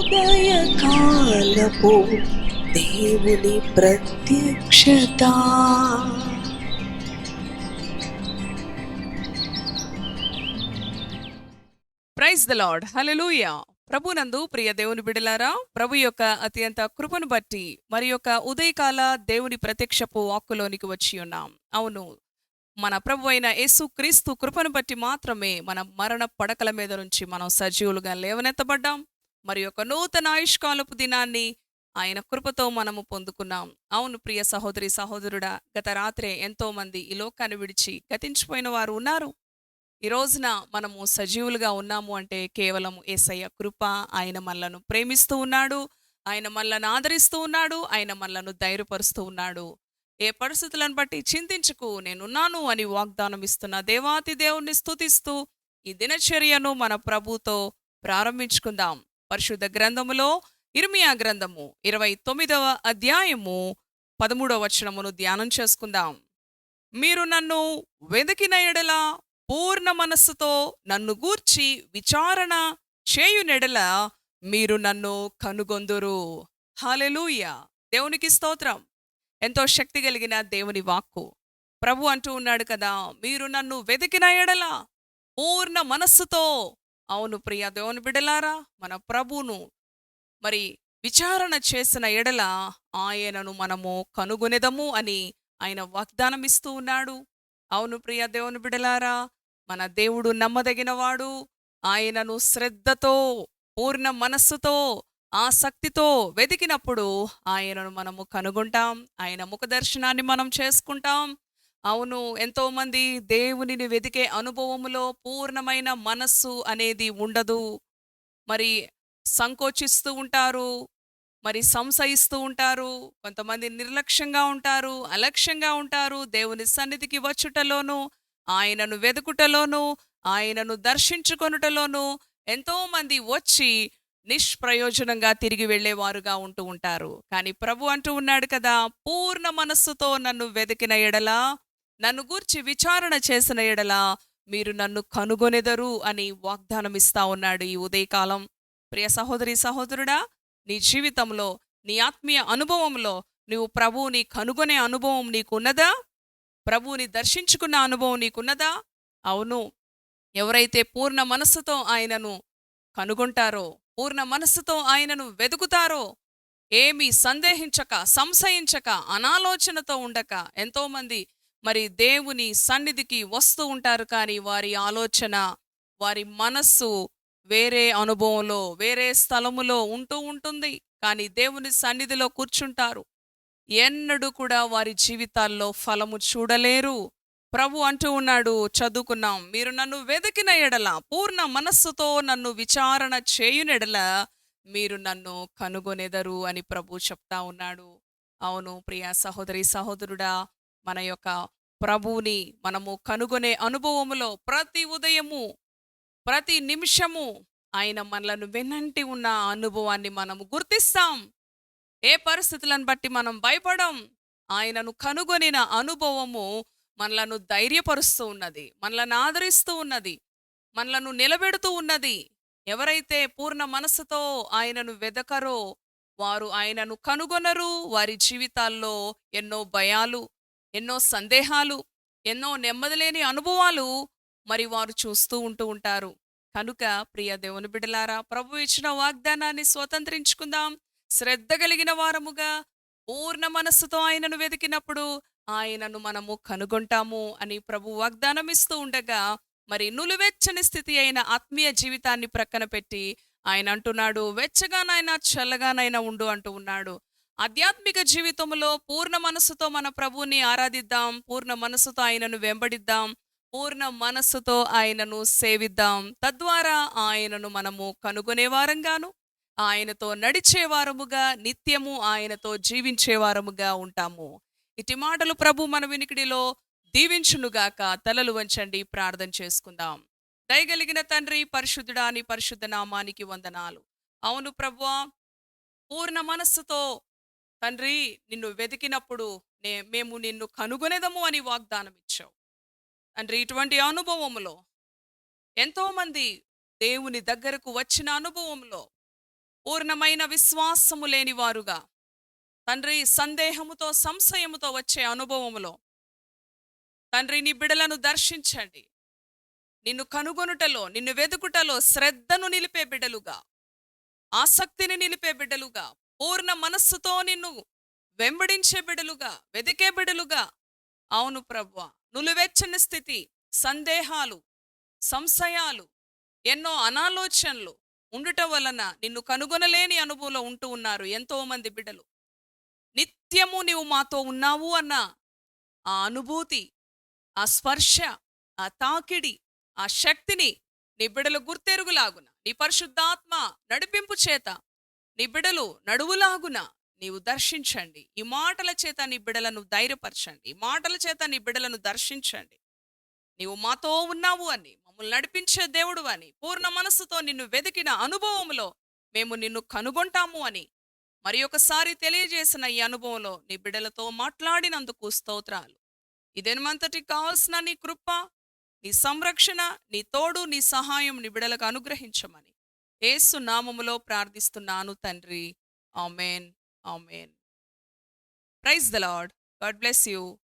ఉదయకాలపు దేవుని ప్రత్యక్షత. ప్రైజ్ ద లార్డ్ హల్లెలూయా ప్రభునందు ప్రియ దేవుని బిడలారా ప్రభు యొక్క అత్యంత కృపను బట్టి మరి యొక్క ఉదయకాల దేవుని ప్రత్యక్షపు వాక్కులోనికి వచ్చి ఉన్నాం. అవును మన ప్రభు అయిన యేసు క్రీస్తు కృపను బట్టి మాత్రమే మన మరణ పడకల మీద నుంచి మనం సజీవులుగా లేవనెత్తబడ్డాం. మరి యొక్క నూతన ఆయుష్కాలపు దినాన్ని ఆయన కృపతో మనము పొందుకున్నాం. అవును ప్రియ సహోదరి సహోదరుడా గత రాత్రే ఎంతో మంది ఈ లోకాన్ని విడిచి గతించిపోయిన వారు ఉన్నారు. ఈ రోజున మనము సజీవులుగా ఉన్నాము అంటే కేవలం ఏసయ్య కృప ఆయన మనలను ప్రేమిస్తూ ఉన్నాడు ఆయన మనలను ఆదరిస్తూ ఉన్నాడు ఆయన మనలను ధైర్యపరుస్తూ ఉన్నాడు. ఏ పరిస్థితులను బట్టి చింతించుకు నేనున్నాను అని వాగ్దానం ఇస్తున్న దేవాతి దేవుణ్ణి స్తుతిస్తూ ఈ దినచర్యను మన ప్రభుతో ప్రారంభించుకుందాం. పరిశుద్ధ గ్రంథములో ఇర్మియా గ్రంథము ఇరవై తొమ్మిదవ అధ్యాయము పదమూడవ వచనమును ధ్యానం చేసుకుందాం. మీరు నన్ను వెదకిన ఎడల పూర్ణ మనస్సుతో నన్ను గూర్చి విచారణ చేయునెడల మీరు నన్ను కనుగొందురు. హాలెలూయ దేవునికి స్తోత్రం. ఎంతో శక్తి కలిగిన దేవుని వాక్కు. ప్రభు అంటూ ఉన్నాడు కదా మీరు నన్ను వెతికిన ఎడల పూర్ణ మనస్సుతో అవును ప్రియ దేవుని బిడలారా మన ప్రభువును మరి విచారణ చేసిన ఎడల ఆయనను మనము కనుగొనెదము అని ఆయన వాగ్దానం ఇస్తూ ఉన్నాడు. అవును ప్రియ దేవుని బిడలారా మన దేవుడు నమ్మదగినవాడు. ఆయనను శ్రద్ధతో పూర్ణ మనస్సుతో ఆసక్తితో వెతికినప్పుడు ఆయనను మనము కనుగొంటాం. ఆయన ముఖ దర్శనాన్ని మనం చేసుకుంటాం. అవును. ఎంతో మంది దేవునిని వెతికే అనుభవములో పూర్ణమైన మనస్సు అనేది ఉండదు. మరి సంకోచిస్తూ ఉంటారు. మరి సంశయిస్తూ ఉంటారు. కొంతమంది నిర్లక్ష్యంగా ఉంటారు అలక్ష్యంగా ఉంటారు. దేవుని సన్నిధికి వచ్చుటలోను ఆయనను వెతుకుటలోను ఆయనను దర్శించుకొనుటలోను ఎంతోమంది వచ్చి నిష్ప్రయోజనంగా తిరిగి వెళ్ళేవారుగా ఉంటూ ఉంటారు. కానీ ప్రభు అంటూ ఉన్నాడు కదా పూర్ణ మనస్సుతో నన్ను వెతికిన ఎడలా నన్ను గూర్చి విచారణ చేసిన ఎడల మీరు నన్ను కనుగొనెదరు అని వాగ్దానం ఇస్తా ఉన్నాడు ఈ ఉదయకాలం. ప్రియ సహోదరి సహోదరుడా నీ జీవితంలో నీ ఆత్మీయ అనుభవంలో నువ్వు ప్రభువుని కనుగొనే అనుభవం నీకున్నదా? ప్రభువుని దర్శించుకున్న అనుభవం నీకున్నదా? అవును. ఎవరైతే పూర్ణ మనస్సుతో ఆయనను కనుగొంటారో పూర్ణ మనస్సుతో ఆయనను వెతుకుతారో ఏమీ సందేహించక సంశయించక అనాలోచనతో ఉండక ఎంతోమంది మరి దేవుని సన్నిధికి వస్తూ ఉంటారు కానీ వారి ఆలోచన వారి మనస్సు వేరే అనుభవంలో వేరే స్థలములో ఉంటూ ఉంటుంది. కానీ దేవుని సన్నిధిలో కూర్చుంటారు. ఎన్నడూ కూడా వారి జీవితాల్లో ఫలము చూడలేరు. ప్రభు అంటూ ఉన్నాడు చదువుకున్నాం. మీరు నన్ను వెతికిన ఎడల పూర్ణ మనస్సుతో నన్ను విచారణ చేయునెడల మీరు నన్ను కనుగొనెదరు అని ప్రభు చెప్తా ఉన్నాడు. అవును ప్రియా సహోదరి సహోదరుడా మన యొక్క ప్రభువుని మనము కనుగొనే అనుభవములో ప్రతి ఉదయము ప్రతి నిమిషము ఆయన మనలను వెన్నంటి ఉన్న అనుభవాన్ని మనము గుర్తిస్తాం. ఏ పరిస్థితులను బట్టి మనం భయపడం? ఆయనను కనుగొనిన అనుభవము మనలను ధైర్యపరుస్తూ ఉన్నది మనలను ఆదరిస్తూ ఉన్నది మనలను నిలబెడుతూ ఉన్నది. ఎవరైతే పూర్ణ మనసుతో ఆయనను వెదకరో వారు ఆయనను కనుగొనరు. వారి జీవితాల్లో ఎన్నో భయాలు ఎన్నో సందేహాలు ఎన్నో నెమ్మదిలేని అనుభవాలు మరి వారు చూస్తూ ఉంటూ ఉంటారు. కనుక ప్రియ దేవుని బిడలారా ప్రభు ఇచ్చిన వాగ్దానాన్ని స్వతంత్రించుకుందాం. శ్రద్ధ కలిగిన వారముగా పూర్ణ మనస్సుతో ఆయనను వెతికినప్పుడు ఆయనను మనము కనుగొంటాము అని ప్రభు వాగ్దానం ఇస్తూ ఉండగా మరి నులువెచ్చని స్థితి అయిన ఆత్మీయ జీవితాన్ని ప్రక్కన పెట్టి ఆయన అంటున్నాడు వెచ్చగానైనా చల్లగానైనా ఉండు అంటూ ఉన్నాడు. ఆధ్యాత్మిక జీవితంలో పూర్ణ మనస్సుతో మన ప్రభువుని ఆరాధిద్దాం పూర్ణ మనస్సుతో ఆయనను వెంబడిద్దాం పూర్ణ మనస్సుతో ఆయనను సేవిద్దాం. తద్వారా ఆయనను మనము కనుగొనేవారంగాను ఆయనతో నడిచేవారముగా నిత్యము ఆయనతో జీవించేవారముగా ఉంటాము. ఇటు మాటలు ప్రభు మన వినికిడిలో దీవించునుగాక తలలు వంచండి ప్రార్థన చేసుకుందాం. దయగలిగిన తండ్రి పరిశుద్ధుడాని పరిశుద్ధ నామానికి వందనాలు. అవును ప్రభువా పూర్ణ మనస్సుతో తండ్రి నిన్ను వెతికినప్పుడు నే మేము నిన్ను కనుగొనేదము అని వాగ్దానం ఇచ్చావు తండ్రి ఇటువంటి అనుభవములో ఎంతోమంది దేవుని దగ్గరకు వచ్చిన అనుభవంలో పూర్ణమైన విశ్వాసము లేని వారుగా తండ్రి సందేహముతో సంశయముతో వచ్చే అనుభవములో తండ్రి నీ బిడలను దర్శించండి. నిన్ను కనుగొనుటలో నిన్ను వెతుకుటలో శ్రద్ధను నిలిపే బిడలుగా ఆసక్తిని నిలిపే బిడ్డలుగా పూర్ణ మనస్సుతో నిన్ను వెంబడించే బిడలుగా వెతికే బిడలుగా. అవును ప్రవ్వ నులువెచ్చని స్థితి సందేహాలు సంశయాలు ఎన్నో అనాలోచనలు ఉండుట వలన నిన్ను కనుగొనలేని అనుభవంలో ఉంటూ ఉన్నారు ఎంతోమంది బిడ్డలు నిత్యము నీవు మాతో ఉన్నావు అన్న ఆ అనుభూతి ఆ స్పర్శ ఆ తాకిడి ఆ శక్తిని నీ బిడలు గుర్తెరుగులాగున నీ పరిశుద్ధాత్మ నడిపింపు చేత నీ బిడలు నడువులాగున నీవు దర్శించండి. ఈ మాటల చేత నీ బిడలను ధైర్యపరచండి. ఈ మాటల చేత నీ బిడలను దర్శించండి. నీవు మాతో ఉన్నావు అని మమ్మల్ని నడిపించే దేవుడు అని పూర్ణ మనస్సుతో నిన్ను వెతికిన అనుభవంలో మేము నిన్ను కనుగొంటాము అని మరి ఒకసారి తెలియజేసిన ఈ అనుభవంలో నీ బిడలతో మాట్లాడినందుకు స్తోత్రాలు. ఇదేమంతటి కావాల్సిన నీ కృప నీ సంరక్షణ నీ తోడు నీ సహాయం నీ బిడలకు అనుగ్రహించమని. ఏసు నామములో ప్రార్థిస్తున్నాను తండ్రి. Amen. Amen. Praise the Lord. God bless you.